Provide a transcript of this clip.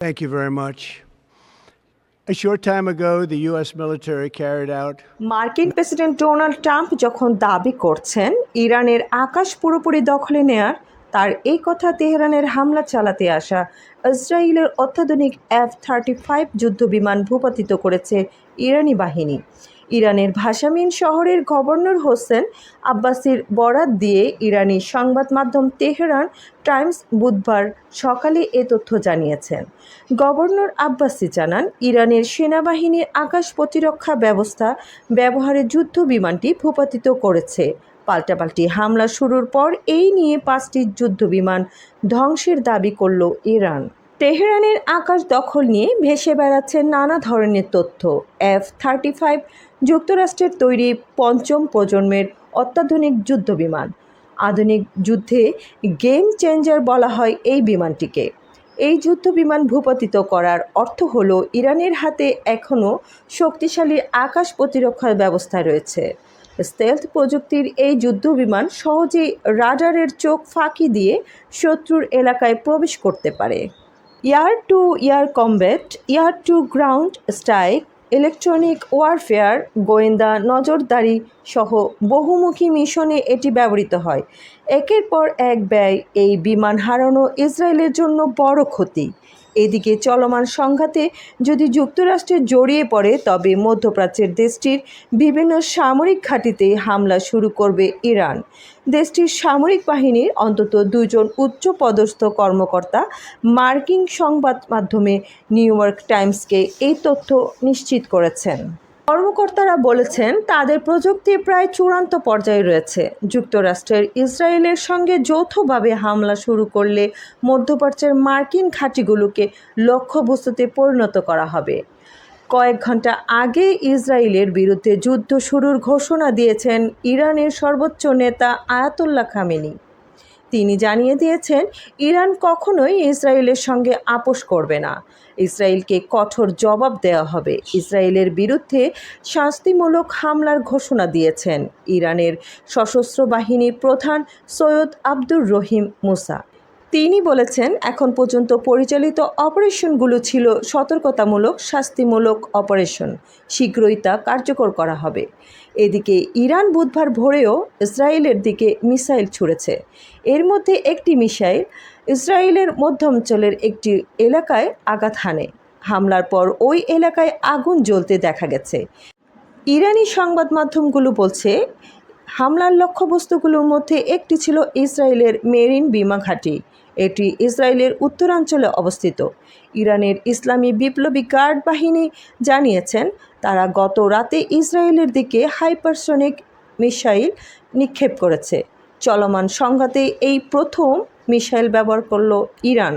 Thank you very much. A short time ago, the U.S. military carried out মার্কিন president Donald Trump যখন দাবি করছেন ইরানের আকাশ পুরোপুরি দখলে নেয়ার তার এই কথা তেহরানের হামলা চালাতে আসা ইসরায়েলের অত্যাধুনিক এফ থার্টি ফাইভ যুদ্ধবিমান ভূপাতিত করেছে ইরানি বাহিনী ইরানের ভাষামিন শহরের গভর্নর হোসেন আব্বাসির বরাত দিয়ে ইরানি সংবাদ মাধ্যম তেহরান টাইমস বুধবার সকালে এ তথ্য জানিয়েছেন। গভর্নর আব্বাসি জানান, ইরানের সেনাবাহিনীর আকাশ প্রতিরক্ষা ব্যবস্থা ব্যবহারে যুদ্ধ বিমানটি ভূপাতিত করেছে। পাল্টাপাল্টি হামলা শুরুর পর এই নিয়ে পাঁচটি যুদ্ধ বিমান ধ্বংসের দাবি করল ইরান। তেহরানের আকাশ দখল নিয়ে ভেসে বেড়াচ্ছে নানা ধরনের তথ্য। এফ থার্টি ফাইভ যুক্তরাষ্ট্রের তৈরি পঞ্চম প্রজন্মের অত্যাধুনিক যুদ্ধবিমান আধুনিক যুদ্ধে গেম চেঞ্জার বলা হয় এই বিমানটিকে। এই যুদ্ধ বিমান ভূপাতিত করার অর্থ হলো ইরানের হাতে এখনও শক্তিশালী আকাশ প্রতিরক্ষার ব্যবস্থা রয়েছে। স্টেলথ প্রযুক্তির এই যুদ্ধ বিমান সহজেই রাডারের চোখ ফাঁকি দিয়ে শত্রুর এলাকায় প্রবেশ করতে পারে। Air to air combat, air to ground strike, electronic warfare, গোয়েন্দা নজরদারি সহ বহুমুখী মিশনে এটি ব্যবহৃত হয়। একের পর এক ব্যয় এই বিমান হারানো ইসরায়েলের জন্য বড় ক্ষতি। এদিকে চলমান সংঘাতে যদি যুক্তরাষ্ট্রে জড়িয়ে পড়ে, তবে মধ্যপ্রাচ্যের দেশটির বিভিন্ন সামরিক ঘাঁটিতে হামলা শুরু করবে ইরান। দেশটির সামরিক বাহিনীর অন্তত দুজন উচ্চপদস্থ কর্মকর্তা মার্কিন সংবাদ মাধ্যমে নিউ ইয়র্ক টাইমসকে এই তথ্য নিশ্চিত করেছেন। কর্মকর্তারা বলেছেন, তাদের প্রযুক্তি প্রায় চূড়ান্ত পর্যায়ে রয়েছে। যুক্তরাষ্ট্রের ইসরায়েলের সঙ্গে যৌথভাবে হামলা শুরু করলে মধ্যপ্রাচ্যের মার্কিন ঘাঁটিগুলোকে লক্ষ্যবস্তুতে পরিণত করা হবে। কয়েক ঘণ্টা আগে ইসরায়েলের বিরুদ্ধে যুদ্ধ শুরুর ঘোষণা দিয়েছেন ইরানের সর্বোচ্চ নেতা আয়াতুল্লাহ খামেনি। তিনি জানিয়ে দিয়েছেন, ইরান কখনোই ইসরায়েলের সঙ্গে আপোষ করবে না। ইসরায়েলকে কঠোর জবাব দেওয়া হবে। ইসরায়েলের বিরুদ্ধে শাস্তিমূলক হামলার ঘোষণা দিয়েছেন ইরানের সশস্ত্র বাহিনীর প্রধান সৈয়দ আব্দুর রহিম মুসা। তিনি বলেছেন, এখন পর্যন্ত পরিচালিত অপারেশনগুলো ছিল সতর্কতামূলক, শাস্তিমূলক অপারেশন। শীঘ্রই তা কার্যকর করা হবে। এদিকে ইরান বুধবার ভোরেও ইসরায়েলের দিকে মিসাইল ছুড়েছে। এর মধ্যে একটি মিসাইল ইসরায়েলের মধ্যাঞ্চলের একটি এলাকায় আঘাত হানে। হামলার পর ওই এলাকায় আগুন জ্বলতে দেখা গেছে। ইরানি সংবাদ মাধ্যমগুলো বলছে হামলার লক্ষ্যবস্তুগুলোর মধ্যে একটি ছিল ইসরায়েলের মেরিন বিমা ঘাঁটি। এটি ইসরায়েলের উত্তরাঞ্চলে অবস্থিত। ইরানের ইসলামী বিপ্লবী গার্ড বাহিনী জানিয়েছেন, তারা গত রাতে ইসরায়েলের দিকে হাইপারসনিক মিসাইল নিক্ষেপ করেছে। চলমান সংঘাতে এই প্রথম মিসাইল ব্যবহার করল ইরান।